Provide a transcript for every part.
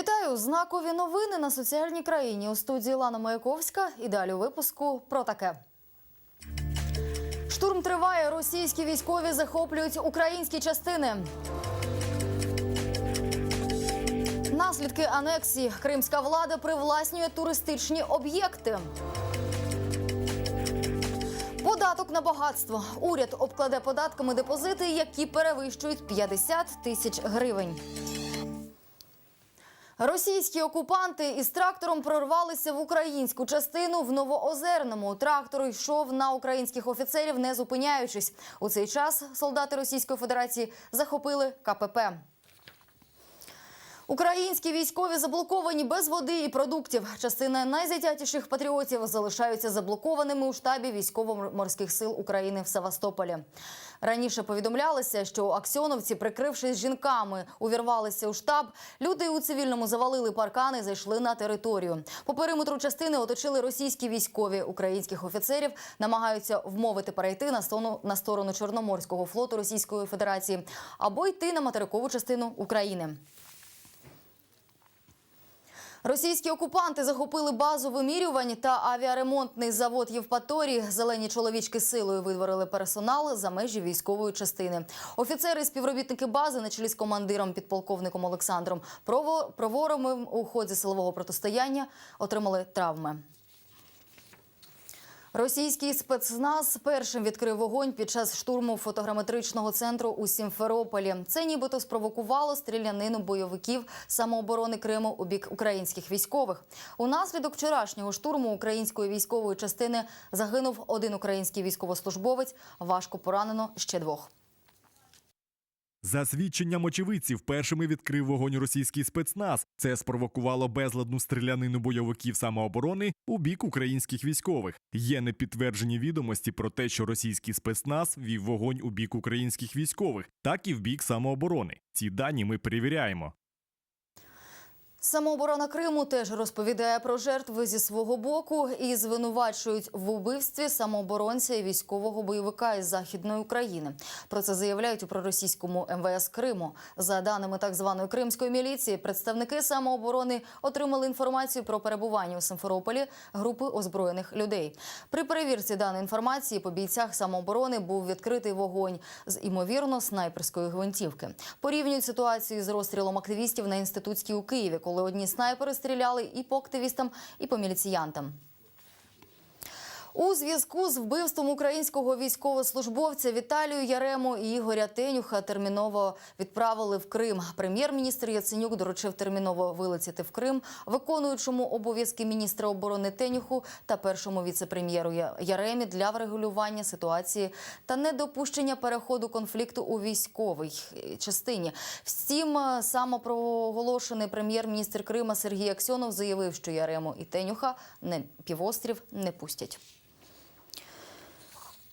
Вітаю! Знакові новини на соціальній країні у студії Лана Маяковська. І далі у випуску про таке. Штурм триває. Російські військові захоплюють українські частини. Наслідки анексії. Кримська влада привласнює туристичні об'єкти. Податок на багатство. Уряд обкладе податками депозити, які перевищують 50 тисяч гривень. Російські окупанти із трактором прорвалися в українську частину в Новоозерному. Трактор йшов на українських офіцерів, не зупиняючись. У цей час солдати Російської Федерації захопили КПП. Українські військові заблоковані без води і продуктів. Частина найзатятіших патріотів залишаються заблокованими у штабі військово-морських сил України в Севастополі. Раніше повідомлялося, що аксьоновці, прикрившись жінками, увірвалися у штаб. Люди у цивільному завалили паркани, зайшли на територію. По периметру частини оточили російські військові. Українських офіцерів намагаються вмовити перейти на сторону, на сторону Чорноморського флоту Російської Федерації або йти на материкову частину України. Російські окупанти захопили базу вимірювань та авіаремонтний завод Євпаторії. Зелені чоловічки силою видворили персонал за межі військової частини. Офіцери і співробітники бази на чолі з командиром підполковником Олександром Прово- Проворовим у ході силового протистояння отримали травми. Російський спецназ першим відкрив вогонь під час штурму фотограметричного центру у Сімферополі. Це нібито спровокувало стрілянину бойовиків самооборони Криму у бік українських військових. Унаслідок вчорашнього штурму української військової частини загинув один український військовослужбовець. Важко поранено ще двох. За свідченням очевидців, першими відкрив вогонь російський спецназ. Це спровокувало безладну стрілянину бойовиків самооборони у бік українських військових. Є непідтверджені відомості про те, що російський спецназ вів вогонь у бік українських військових, так і в бік самооборони. Ці дані ми перевіряємо. Самооборона Криму теж розповідає про жертви зі свого боку і звинувачують в убивстві самооборонця і військового бойовика із західної України. Про це заявляють у проросійському МВС Криму. За даними так званої кримської міліції, представники самооборони отримали інформацію про перебування у Симферополі групи озброєних людей. При перевірці даної інформації по бійцях самооборони був відкритий вогонь з імовірно снайперської гвинтівки. Порівнюють ситуацію з розстрілом активістів на інститутській у Києві, коли одні снайпери стріляли і по активістам, і по міліціянтам. У зв'язку з вбивством українського військовослужбовця Віталію Ярему і Ігоря Тенюха терміново відправили в Крим. Прем'єр-міністр Яценюк доручив терміново вилетіти в Крим, виконуючому обов'язки міністра оборони Тенюху та першому віце-прем'єру Яремі для врегулювання ситуації та недопущення переходу конфлікту у військовій частині. Втім, е, самопроголошений прем'єр-міністр Крима Сергій Аксьонов заявив, що Ярему і Тенюха на півострів не пустять.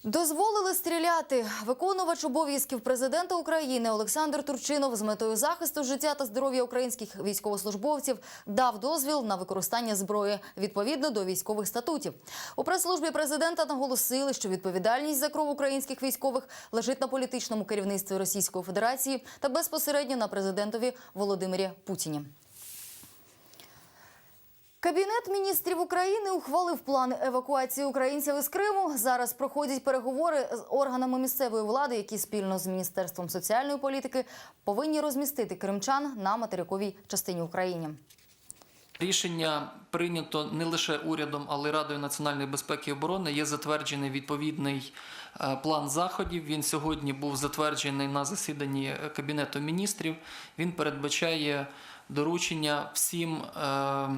Дозволили стріляти. Виконувач обов'язків президента України Олександр Турчинов з метою захисту життя та здоров'я українських військовослужбовців дав дозвіл на використання зброї відповідно до військових статутів. У прес-службі президента наголосили, що відповідальність за кров українських військових лежить на політичному керівництві Російської Федерації та безпосередньо на президентові Володимирі Путіні. Кабінет міністрів України ухвалив план евакуації українців із Криму. Зараз проходять переговори з органами місцевої влади, які спільно з міністерством соціальної політики повинні розмістити кримчан на материковій частині України. Рішення прийнято не лише урядом, але й Радою національної безпеки і оборони. Є затверджений відповідний е, план заходів. Він сьогодні був затверджений на засіданні Кабінету міністрів. Він передбачає доручення всім е,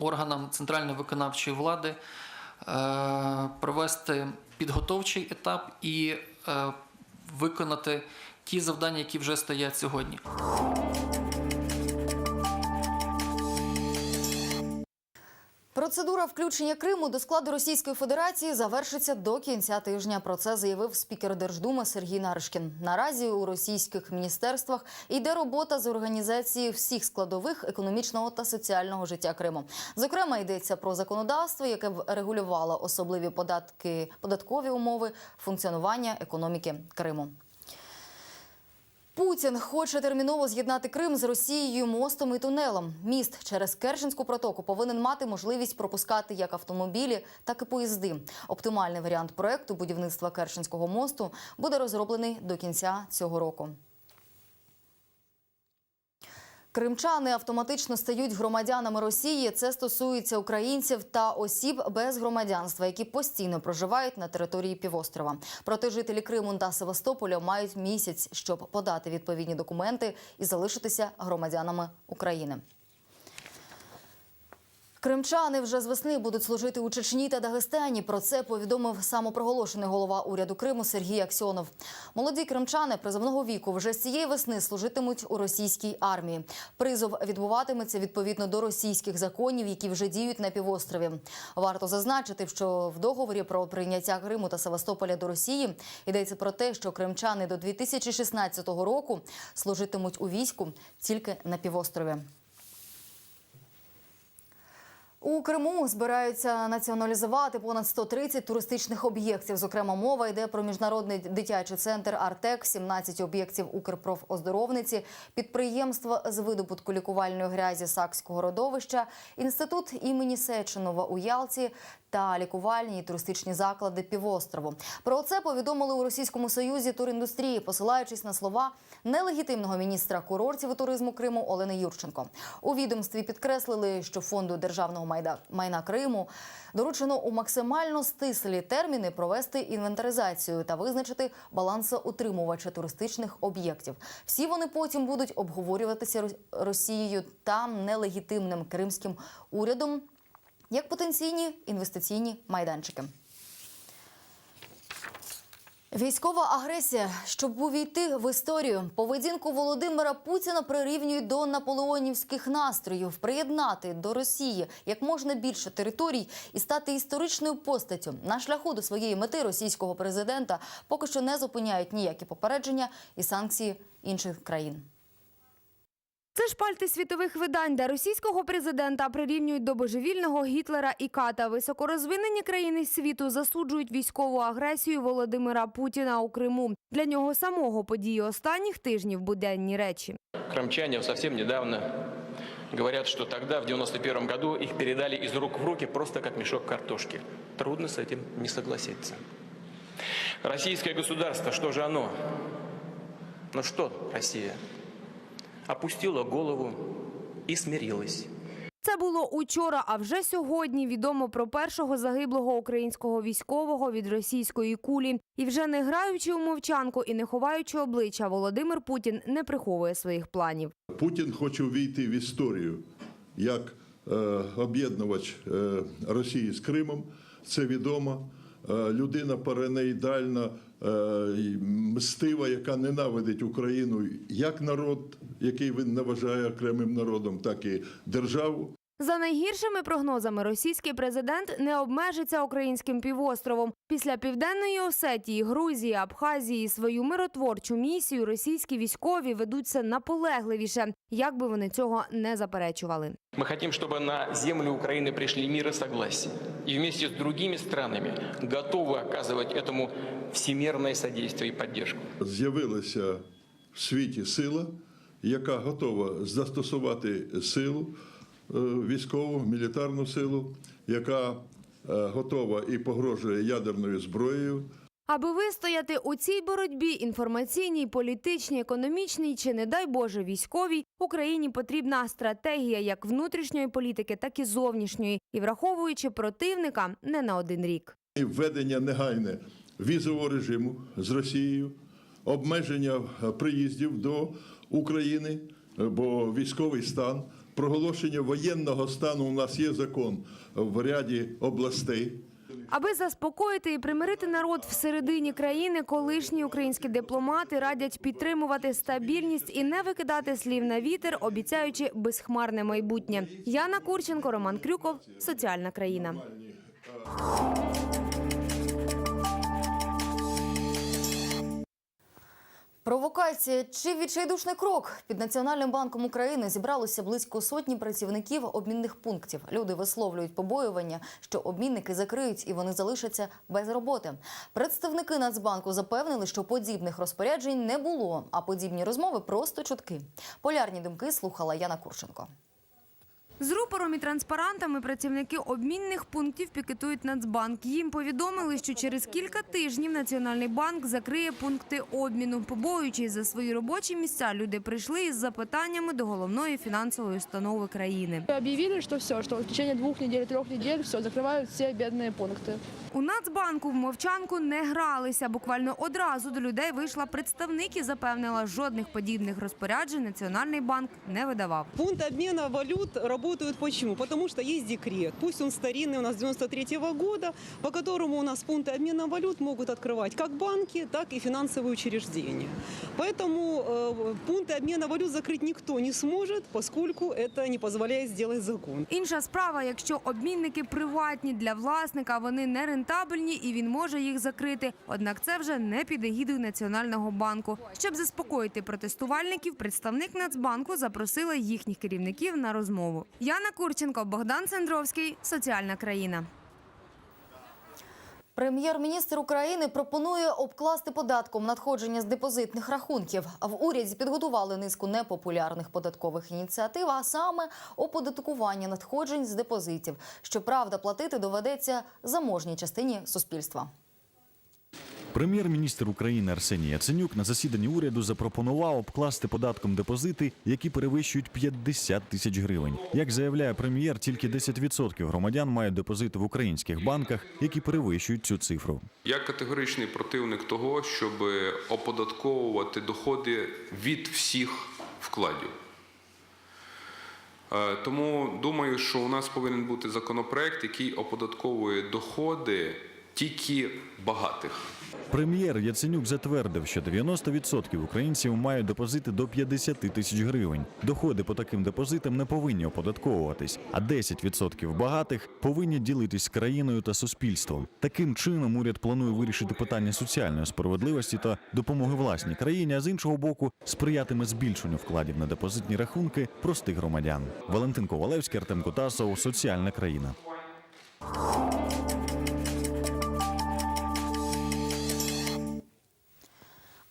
органам центральної виконавчої влади е, провести підготовчий етап і е, виконати ті завдання, які вже стоять сьогодні. Процедура включення Криму до складу Російської Федерації завершиться до кінця тижня. Про це заявив спікер Держдуми Сергій Наришкін. Наразі у російських міністерствах йде робота з організації всіх складових економічного та соціального життя Криму. Зокрема, йдеться про законодавство, яке б регулювало особливі податки, податкові умови функціонування економіки Криму. Путін хоче терміново з'єднати Крим з Росією мостом і тунелом. Міст через Керченську протоку повинен мати можливість пропускати як автомобілі, так і поїзди. Оптимальний варіант проекту будівництва Керченського мосту буде розроблений до кінця цього року. Кримчани автоматично стають громадянами Росії. Це стосується українців та осіб без громадянства, які постійно проживають на території півострова. Проте жителі Криму та Севастополя мають місяць, щоб подати відповідні документи і залишитися громадянами України. Кримчани вже з весни будуть служити у Чечні та Дагестані. Про це повідомив самопроголошений голова уряду Криму Сергій Аксьонов. Молоді кримчани призовного віку вже з цієї весни служитимуть у російській армії. Призов відбуватиметься відповідно до російських законів, які вже діють на півострові. Варто зазначити, що в договорі про прийняття Криму та Севастополя до Росії йдеться про те, що кримчани до 2016 року служитимуть у війську тільки на півострові. У Криму збираються націоналізувати понад 130 туристичних об'єктів. Зокрема, мова йде про міжнародний дитячий центр Артек, 17 об'єктів Укрпрофоздоровниці, підприємство з видобутку лікувальної грязі Сакського родовища, інститут імені Сеченова у Ялті та лікувальні і туристичні заклади півострову. Про це повідомили у Російському Союзі туріндустрії, посилаючись на слова нелегітимного міністра курортів і туризму Криму Олени Юрченко. У відомстві підкреслили, що фонду державного майда- майна Криму доручено у максимально стислі терміни провести інвентаризацію та визначити балансоутримувача туристичних об'єктів. Всі вони потім будуть обговорюватися Росією та нелегітимним кримським урядом як потенційні інвестиційні майданчики. Військова агресія, щоб увійти в історію, поведінку Володимира Путіна прирівнюють до наполеонівських настроїв, приєднати до Росії як можна більше територій і стати історичною постаттю. На шляху до своєї мети російського президента поки що не зупиняють ніякі попередження і санкції інших країн. Це шпальти світових видань, де російського президента прирівнюють до божевільного Гітлера і Ката. Високорозвинені країни світу засуджують військову агресію Володимира Путіна у Криму. Для нього самого події останніх тижнів буденні речі. Крымчане совсем недавно говорят, что тогда, в 91 году, их передали из рук в руки просто как мешок картошки. Трудно с этим не согласиться. Российское государство, что же оно? Ну что, Россия? Опустила голову и смирилась. Це було учора, а вже сьогодні відомо про першого загиблого українського військового від російської кулі. І вже не граючи у мовчанку і не ховаючи обличчя, Володимир Путін не приховує своїх планів. Путін хоче увійти в історію як е, об'єднувач е, Росії з Кримом. Це відомо. Е, людина параноїдальна, е, мстива, яка ненавидить Україну як народ, який він не вважає окремим народом, так і державу. За найгіршими прогнозами, російський президент не обмежиться українським півостровом. Після південної Осетії, Грузії, Абхазії свою миротворчу місію російські військові ведуть все наполегливіше, як би вони цього не заперечували. Мы хотим, чтобы на землю Украины пришли мир и согласие. И вместе с другими странами готовы оказывать этому всемирное содействие и поддержку. З'явилася в світі сила, яка готова застосувати силу е, військову, мілітарну силу, яка е, готова і погрожує ядерною зброєю. Аби вистояти у цій боротьбі інформаційній, політичній, економічній чи, не дай Боже, військовій, Україні потрібна стратегія як внутрішньої політики, так і зовнішньої, і враховуючи противника не на один рік. І введення негайне візового режиму з Росією, обмеження е, приїздів до України, е, бо військовий стан, проголошення воєнного стану у нас є закон в ряді областей. Аби заспокоїти і примирити народ всередині країни, колишні українські дипломати радять підтримувати стабільність і не викидати слів на вітер, обіцяючи безхмарне майбутнє. Яна Курченко, Роман Крюков, соціальна країна. Провокація чи відчайдушний крок під Національним банком України зібралося близько сотні працівників обмінних пунктів. Люди висловлюють побоювання, що обмінники закриють і вони залишаться без роботи. Представники Нацбанку запевнили, що подібних розпоряджень не було, а подібні розмови просто чутки. Полярні думки слухала Яна Курченко. З рупором і транспарантами працівники обмінних пунктів пікетують Нацбанк. Їм повідомили, що через кілька тижнів Національний банк закриє пункти обміну. Побоюючись за свої робочі місця, люди прийшли із запитаннями до головної фінансової установи країни. Объявили, что все, что в течение двух недель, трех недель все, закрывают все бедные пункты. У Нацбанку в мовчанку не гралися. Буквально одразу до людей вийшла представник і запевнила, жодних подібних розпоряджень Національний банк не видавав. Пункты обмена валют работают почему? Потому что есть декрет, пусть он старинный, у нас 93 -го года, по которому у нас пункты обмена валют могут открывать как банки, так и финансовые учреждения. Поэтому э, пункты обмена валют закрыть никто не сможет, поскольку это не позволяет сделать закон. Інша справа, якщо обмінники приватні для власника, вони не рентабельні і він може їх закрити. Однак це вже не під егідою Національного банку. Щоб заспокоїти протестувальників, представник Нацбанку запросила їхніх керівників на розмову. Яна Курченко, Богдан Цендровський, Соціальна країна. Прем'єр-міністр України пропонує обкласти податком надходження з депозитних рахунків. В уряді підготували низку непопулярних податкових ініціатив, а саме оподаткування надходжень з депозитів. Щоправда, платити доведеться заможній частині суспільства. Прем'єр-міністр України Арсеній Яценюк на засіданні уряду запропонував обкласти податком депозити, які перевищують 50 тисяч гривень. Як заявляє прем'єр, тільки 10% громадян мають депозити в українських банках, які перевищують цю цифру. Я категоричний противник того, щоб оподатковувати доходи від всіх вкладів. Е, Тому думаю, що у нас повинен бути законопроект, який оподатковує доходи тільки багатих. Прем'єр Яценюк затвердив, що 90% українців мають депозити до 50 тисяч гривень. Доходи по таким депозитам не повинні оподатковуватись, а 10% багатих повинні ділитись з країною та суспільством. Таким чином уряд планує вирішити питання соціальної справедливості та допомоги власній країні, а з іншого боку, сприятиме збільшенню вкладів на депозитні рахунки простих громадян. Валентин Ковалевський, Артем Кутасов, Соціальна країна.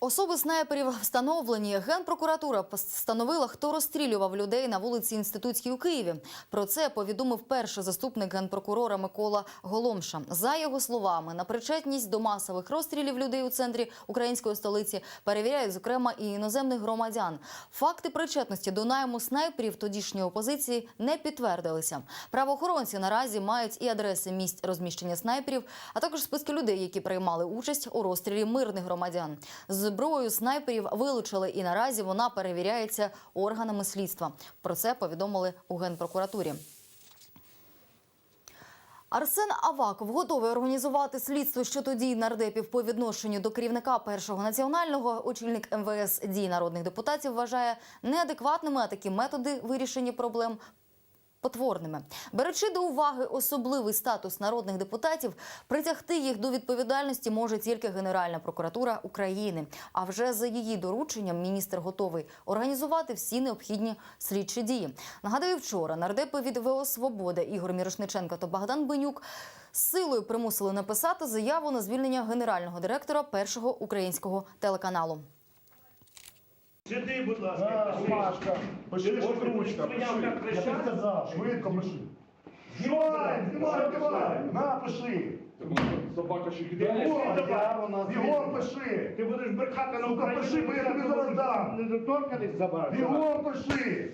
Особи снайперів встановлені. Генпрокуратура встановила, хто розстрілював людей на вулиці Інститутській у Києві. Про це повідомив перший заступник генпрокурора Микола Голомша. За його словами, на причетність до масових розстрілів людей у центрі української столиці перевіряють, зокрема, і іноземних громадян. Факти причетності до найму снайперів тодішньої опозиції не підтвердилися. Правоохоронці наразі мають і адреси місць розміщення снайперів, а також списки людей, які приймали участь у розстрілі мирних громадян. Зброю снайперів вилучили, і наразі вона перевіряється органами слідства. Про це повідомили у генпрокуратурі. Арсен Аваков готовий організувати слідство щодо дій нардепів по відношенню до керівника першого національного. Очільник МВС дій народних депутатів вважає неадекватними, а такі методи вирішення проблем. Потворними беручи до уваги особливий статус народних депутатів, притягти їх до відповідальності може тільки Генеральна прокуратура України. А вже за її дорученням міністр готовий організувати всі необхідні слідчі дії. Нагадаю, вчора нардепи від ВО Свобода Ігор Мірошниченко та Богдан Бенюк силою примусили написати заяву на звільнення генерального директора першого українського телеканалу. Сиди, будь ласка, Машка. Пиши, що ручка, пиши. Я тобі сказав, швидко пиши. Знімай, знімай, знімай, на, пиши. Собака ще кидає. Бігом пиши. Ти будеш брехати на Україну. пиши, бо я тобі зараз дам. Не доторкались забрати. Бігом пиши.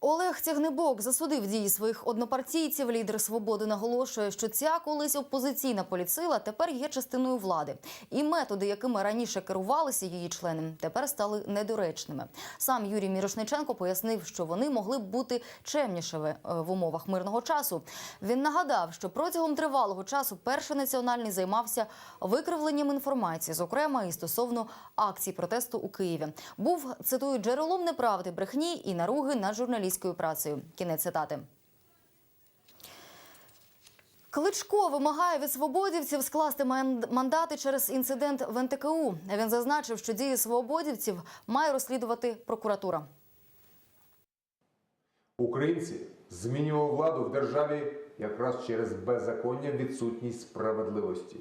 Олег Тягнебок засудив дії своїх однопартійців. Лідер свободи наголошує, що ця колись опозиційна поліцила тепер є частиною влади, і методи, якими раніше керувалися її члени, тепер стали недоречними. Сам Юрій Мірошниченко пояснив, що вони могли б бути чемнішими е, в умовах мирного часу. Він нагадав, що протягом тривалого часу перший національний займався викривленням інформації, зокрема і стосовно акцій протесту у Києві. Був цитую джерелом неправди, брехні і наруги над журналістською працею. Кінець цитати. Кличко вимагає від свободівців скласти мандати через інцидент в НТКУ. Він зазначив, що дії свободівців має розслідувати прокуратура. Українці змінювали владу в державі якраз через беззаконня, відсутність справедливості.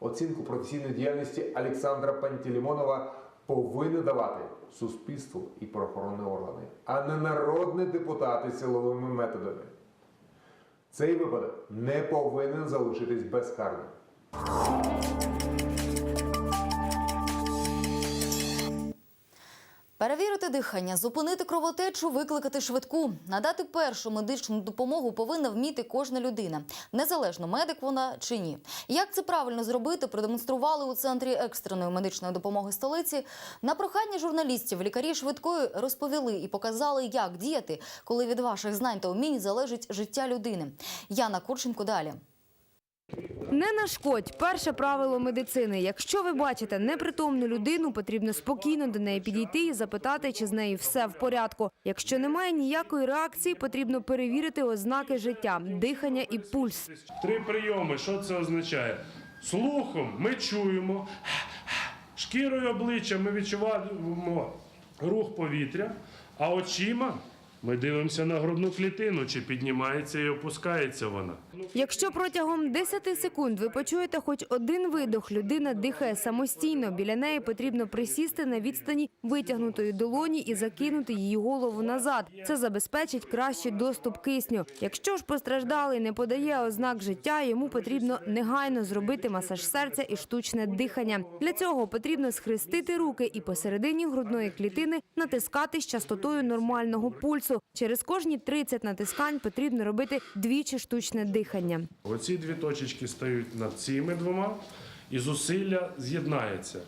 Оцінку професійної діяльності Олександра Пантелеймонова повинні давати суспільство і правоохоронні органи, а не народні депутати силовими методами. Цей випадок не повинен залишитись безкарним. Перевірити дихання, зупинити кровотечу, викликати швидку, надати першу медичну допомогу повинна вміти кожна людина, незалежно медик вона чи ні. Як це правильно зробити, продемонстрували у центрі екстреної медичної допомоги столиці. На прохання журналістів лікарі швидкої розповіли і показали, як діяти, коли від ваших знань та умінь залежить життя людини. Яна Курченко далі. Не нашкодь. Перше правило медицини. Якщо ви бачите непритомну людину, потрібно спокійно до неї підійти і запитати, чи з нею все в порядку. Якщо немає ніякої реакції, потрібно перевірити ознаки життя, дихання і пульс. Три прийоми. Що це означає? Слухом ми чуємо, шкірою обличчя ми відчуваємо рух повітря, а очима ми дивимося на грудну клітину, чи піднімається і опускається вона. Якщо протягом 10 секунд ви почуєте хоч один видох, людина дихає самостійно. Біля неї потрібно присісти на відстані витягнутої долоні і закинути її голову назад. Це забезпечить кращий доступ кисню. Якщо ж постраждалий не подає ознак життя, йому потрібно негайно зробити масаж серця і штучне дихання. Для цього потрібно схрестити руки і посередині грудної клітини натискати з частотою нормального пульсу. Через кожні 30 натискань потрібно робити двічі штучне дихання. Оці дві точечки стають над цими двома, і зусилля з'єднається.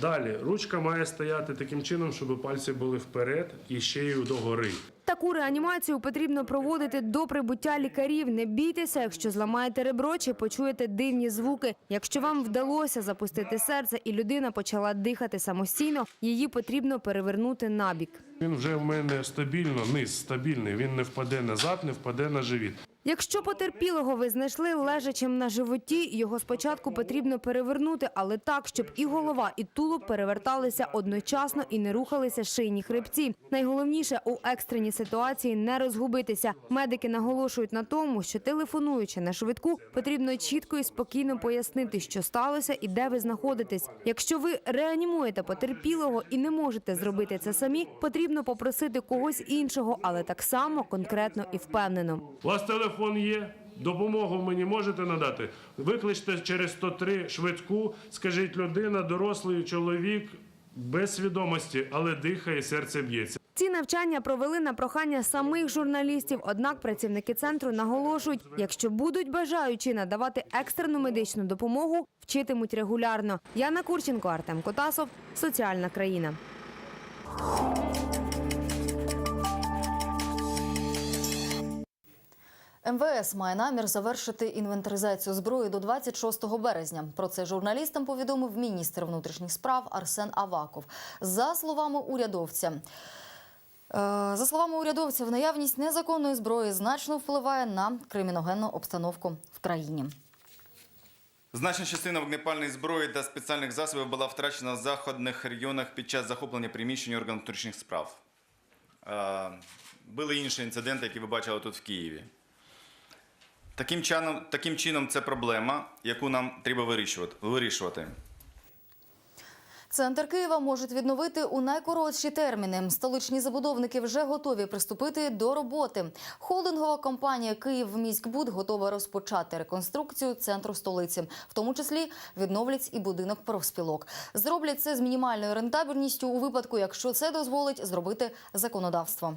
Далі ручка має стояти таким чином, щоб пальці були вперед і ще й догори. Таку реанімацію потрібно проводити до прибуття лікарів. Не бійтеся, якщо зламаєте ребро чи почуєте дивні звуки. Якщо вам вдалося запустити серце і людина почала дихати самостійно, її потрібно перевернути набік. Він вже в мене стабільно, низ стабільний. Він не впаде назад, не впаде на живіт. Якщо потерпілого ви знайшли лежачим на животі, його спочатку потрібно перевернути, але так, щоб і голова, і тулуб переверталися одночасно і не рухалися шийні хребці. Найголовніше у екстреній ситуації не розгубитися. Медики наголошують на тому, що телефонуючи на швидку, потрібно чітко і спокійно пояснити, що сталося і де ви знаходитесь. Якщо ви реанімуєте потерпілого і не можете зробити це самі, потрібно попросити когось іншого, але так само конкретно і впевнено. Телефон є? Допомогу мені можете надати? Викличте через 103 швидку, скажіть, людина, дорослий чоловік без свідомості, але дихає, серце б'ється. Ці навчання провели на прохання самих журналістів. Однак працівники центру наголошують, якщо будуть бажаючі надавати екстрену медичну допомогу, вчитимуть регулярно. Яна Курченко, Артем Котасов, соціальна країна. МВС має намір завершити інвентаризацію зброї до 26 березня. Про це журналістам повідомив міністр внутрішніх справ Арсен Аваков. За словами урядовця. е, За словами урядовця, наявність незаконної зброї значно впливає на криміногенну обстановку в країні. Значна частина вогнепальної зброї та спеціальних засобів була втрачена в заходних регіонах під час захоплення приміщень органів внутрішніх справ. Е, Були інші інциденти, які ви бачили тут в Києві. Таким чином, таким чином це проблема, яку нам треба вирішувати. Центр Києва можуть відновити у найкоротші терміни. Столичні забудовники вже готові приступити до роботи. Холдингова компанія «Київміськбуд» готова розпочати реконструкцію центру столиці, в тому числі відновлять і будинок профспілок. Зроблять це з мінімальною рентабельністю у випадку, якщо це дозволить зробити законодавство.